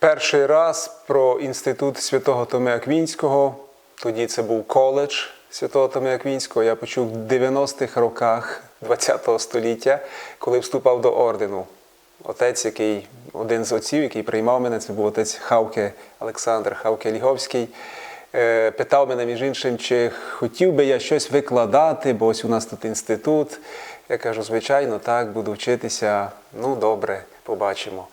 Перший раз про інститут Святого Томи Аквінського, тоді це був коледж Святого Томи Аквінського, я почув в 90-х роках ХХ століття, коли вступав до ордену. Отець, який один з отців, який приймав мене, це був отець Хавке Олександр Хавке Ліговський. е, Питав мене, між іншим, чи хотів би я щось викладати, бо ось у нас тут інститут. Я кажу, звичайно, так, буду вчитися. Ну, добре, побачимо.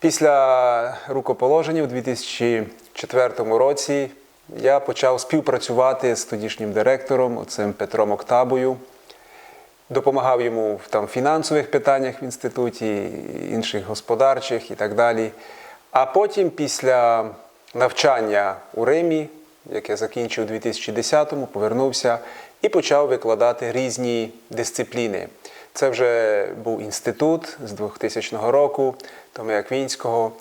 Після рукоположення у 2004 році я почав співпрацювати з тодішнім директором, оцим Петром Октабою. Допомагав йому в там, фінансових питаннях в інституті, інших господарчих і так далі. А потім, після навчання у Римі, яке закінчив у 2010-му, повернувся і почав викладати різні дисципліни. Це вже був інститут з 2000 року, Томи Аквінського,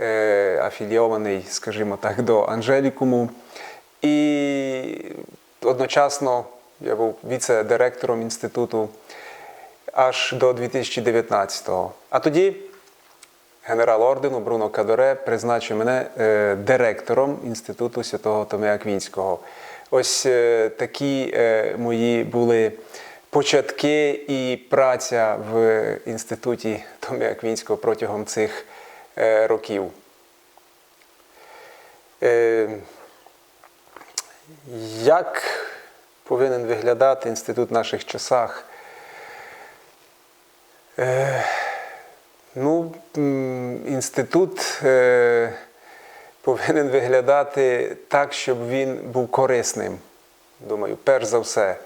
е, афілійований, скажімо так, до Анжелікуму. І одночасно я був віце-директором інституту аж до 2019-го. А тоді генерал ордену Бруно Кадоре призначив мене е, директором інституту Святого Томи Аквінського. Ось е, такі мої були початки і праця в інституті Томи Аквінського протягом цих е, років. Е, як повинен виглядати інститут в наших часах? Е, ну, інститут повинен виглядати так, щоб він був корисним. Думаю, перш за все.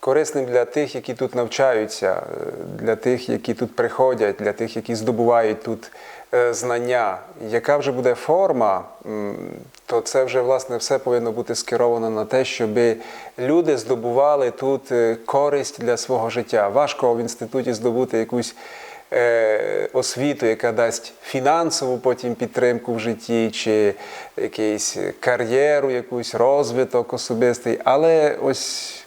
Корисним для тих, які тут навчаються, е, для тих, які тут приходять, для тих, які здобувають тут е, знання. Яка вже буде форма, то це вже власне все повинно бути скеровано на те, щоб люди здобували тут е, користь для свого життя. Важко в інституті здобути якусь освіту, яка дасть фінансову потім підтримку в житті, чи якусь кар'єру, якусь розвиток особистий. Але ось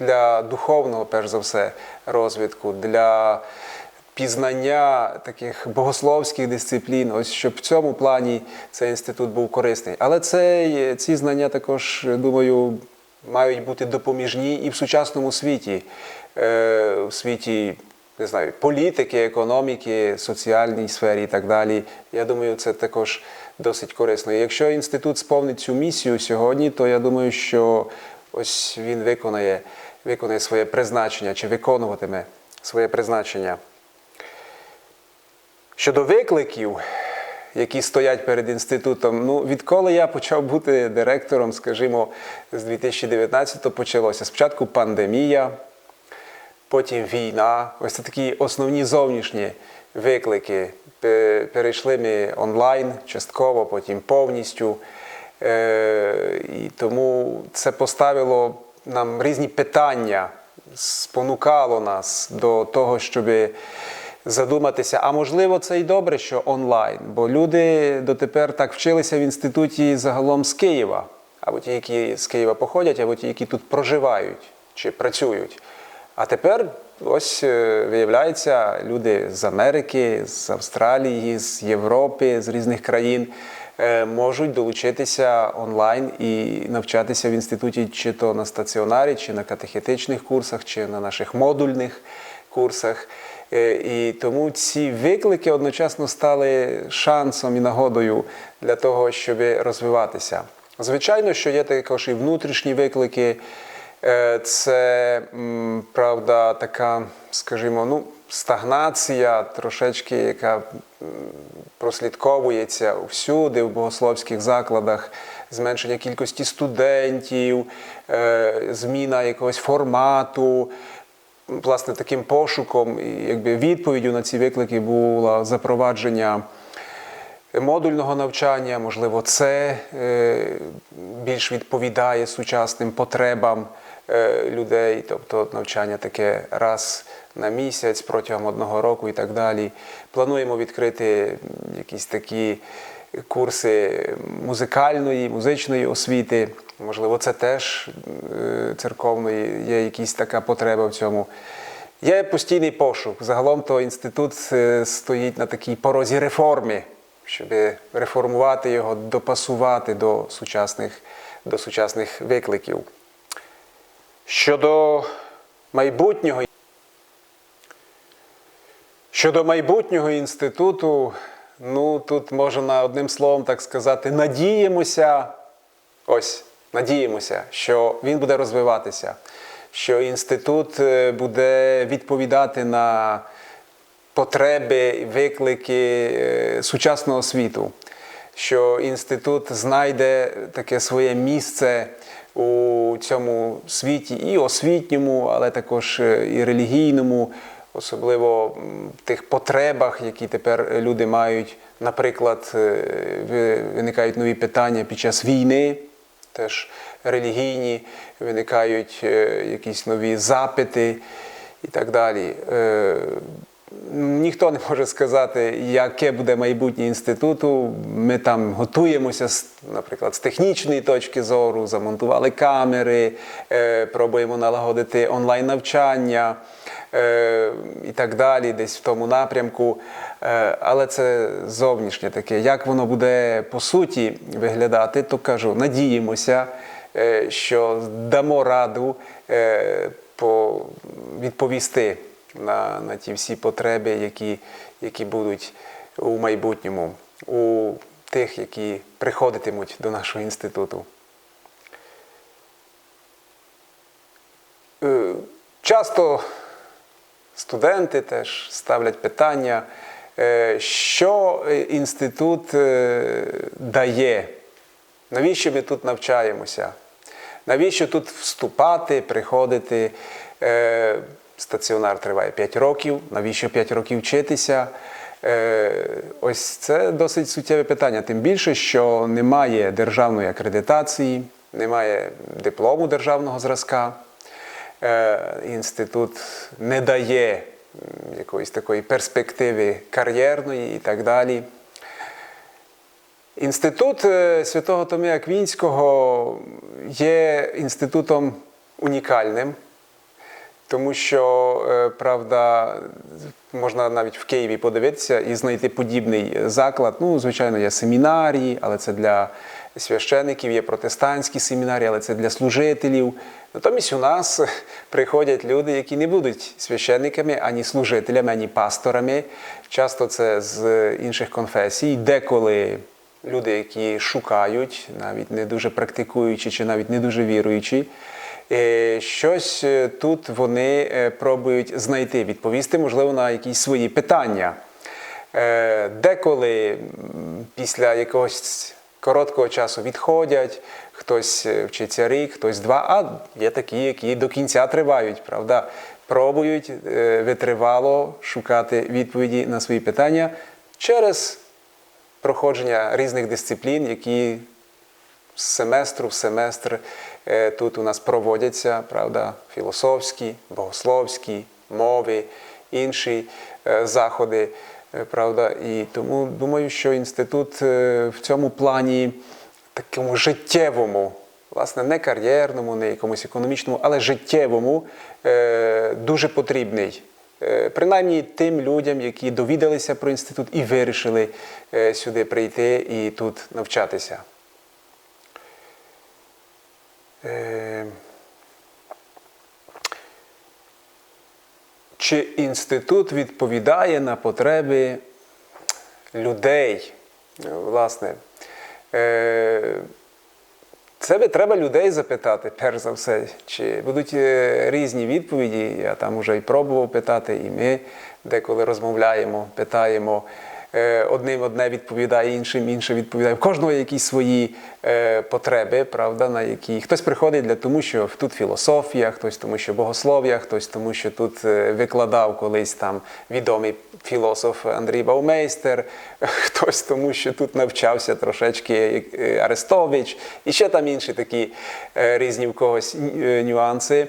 для духовного, перш за все, розвитку, для пізнання таких богословських дисциплін, ось щоб в цьому плані цей інститут був корисний. Але це, ці знання також, думаю, мають бути допоміжні і в сучасному світі, е, у світі не знаю, політики, економіки, соціальній сфері і так далі. Я думаю, це також досить корисно. І якщо інститут сповнить цю місію сьогодні, то я думаю, що ось він виконає, виконає своє призначення чи виконуватиме своє призначення. Щодо викликів, які стоять перед інститутом, ну відколи я почав бути директором, скажімо, з 2019 почалося. Спочатку пандемія, потім війна. Ось це такі основні зовнішні виклики. Перейшли ми онлайн частково, потім повністю. Е, І тому це поставило нам різні питання, спонукало нас до того, щоб задуматися. А можливо, це і добре, що онлайн, бо люди дотепер так вчилися в інституті загалом з Києва, або ті, які з Києва походять, або ті, які тут проживають чи працюють. А тепер ось е, виявляється, люди з Америки, з Австралії, з Європи, з різних країн можуть долучитися онлайн і навчатися в інституті чи то на стаціонарі, чи на катехетичних курсах, чи на наших модульних курсах. Е, І тому ці виклики одночасно стали шансом і нагодою для того, щоб розвиватися. Звичайно, що є також і внутрішні виклики. Е, Це правда така, скажімо, ну, стагнація, трошечки, яка прослідковується всюди в богословських закладах, зменшення кількості студентів, е, зміна якогось формату. Власне, таким пошуком якби відповіддю на ці виклики було запровадження модульного навчання, можливо, це е, більш відповідає сучасним потребам людей, тобто навчання таке раз на місяць протягом одного року і так далі. Плануємо відкрити якісь такі курси музикальної, музичної освіти. Можливо, це теж е, церковної, є якась така потреба в цьому. Є постійний пошук. Загалом то інститут е, стоїть на такій порозі реформи. щоб реформувати його, допасувати до сучасних, до сучасних викликів. Щодо майбутнього, щодо майбутнього інституту, ну тут можна одним словом так сказати, надіємося, ось, надіємося, що він буде розвиватися, що інститут е, буде відповідати на потреби, виклики е, сучасного світу, що інститут знайде таке своє місце у цьому світі і освітньому, але також е, і релігійному, особливо в тих потребах, які тепер люди мають. Наприклад, е, виникають нові питання під час війни, теж релігійні, виникають е, якісь нові запити і так далі. Ніхто не може сказати, яке буде майбутнє інституту. Ми там готуємося, наприклад, з технічної точки зору, замонтували камери, е, пробуємо налагодити онлайн-навчання е, і так далі, десь в тому напрямку. Е, але це зовнішнє таке. Як воно буде по суті виглядати, то кажу, надіємося, що дамо раду відповісти на, на ті всі потреби, які, які будуть у майбутньому, у тих, які приходитимуть до нашого інституту. Е, Часто студенти теж ставлять питання, е, що е, інститут дає, навіщо ми тут навчаємося, навіщо тут вступати, приходити. Стаціонар триває 5 років, навіщо 5 років вчитися? Е, Ось це досить суттєве питання. Тим більше, що немає державної акредитації, немає диплому державного зразка. Е, Інститут не дає якоїсь такої перспективи кар'єрної і так далі. Інститут е, Святого Томія Аквінського є інститутом унікальним, тому що, е, правда, можна навіть в Києві подивитися і знайти подібний заклад. Ну, звичайно, є семінарії, але це для священиків, є протестантські семінарії, але це для служителів. Натомість у нас приходять люди, які не будуть священниками, ані служителями, ані пасторами. Часто це з інших конфесій, деколи люди, які шукають, навіть не дуже практикуючи чи навіть не дуже віруючи. Е, Щось е, тут вони е, пробують знайти, відповісти, можливо, на якісь свої питання. Деколи після якогось короткого часу відходять, хтось вчиться рік, хтось два, а є такі, які до кінця тривають, правда? Пробують витривало шукати відповіді на свої питання через проходження різних дисциплін, які з семестру в семестр тут у нас проводяться, правда, філософські, богословські, мови, інші е, заходи. е, Правда, і тому думаю, що інститут е, в цьому плані такому життєвому, власне, не кар'єрному, не якомусь економічному, але життєвому е, дуже потрібний. Е, Принаймні тим людям, які довідалися про інститут і вирішили е, сюди прийти і тут навчатися. Е, Чи інститут відповідає на потреби людей? Е, Власне, е, це би треба людей запитати, перш за все, чи будуть різні відповіді. Я там вже і пробував питати, і ми деколи розмовляємо, питаємо. Е, Одним одне відповідає, іншим інше відповідає. В кожного якісь свої е, потреби, правда, на які хтось приходить для тому, що тут філософія, хтось тому, що богослов'я, хтось тому, що тут е, викладав колись там відомий філософ Андрій Баумейстер, хтось тому, що тут навчався трошечки Арестович, і ще там інші такі різні в когось нюанси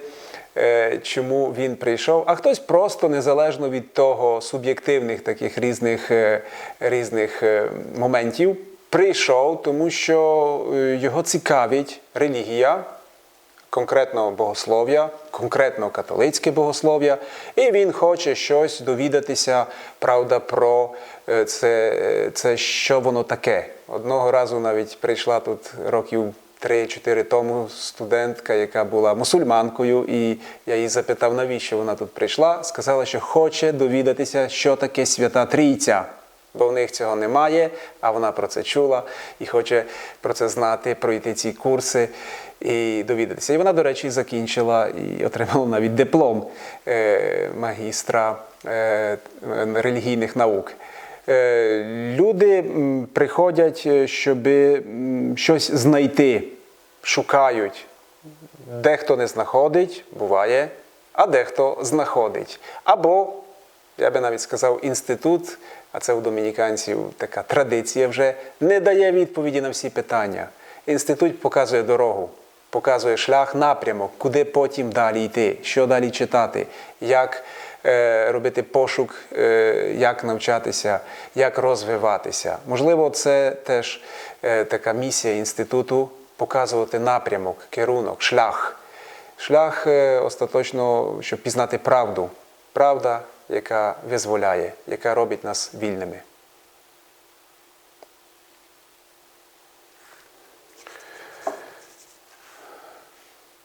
чому він прийшов, а хтось просто незалежно від того суб'єктивних таких різних, е, різних е, моментів прийшов, тому що е, його цікавить релігія, конкретного богослов'я, конкретно католицьке богослов'я, і він хоче щось довідатися, правда, про е, це, е, це що воно таке. Одного разу навіть прийшла тут років 3-4 тому студентка, яка була мусульманкою, і я її запитав, навіщо вона тут прийшла. Сказала, що хоче довідатися, що таке Свята Трійця. Бо в них цього немає, а вона про це чула і хоче про це знати, пройти ці курси і довідатися. І вона, до речі, закінчила і отримала навіть диплом е, магістра е, релігійних наук. Е, Люди приходять, е, щоб щось знайти, шукають. Дехто не знаходить, буває, а дехто знаходить. Або, я би навіть сказав, інститут, а це у домініканців така традиція вже, не дає відповіді на всі питання. Інститут показує дорогу, показує шлях, напрямок, куди потім далі йти, що далі читати, як робити пошук, е, як навчатися, як розвиватися. Можливо, це теж е, така місія інституту показувати напрямок, керунок, шлях. Шлях е, остаточно, щоб пізнати правду. Правда, яка визволяє, яка робить нас вільними.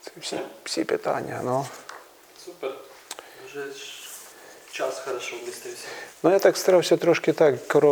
Це всі, всі питання. Ну. Супер. Вже час хорошо вмістився. ну, я так старався трошки так.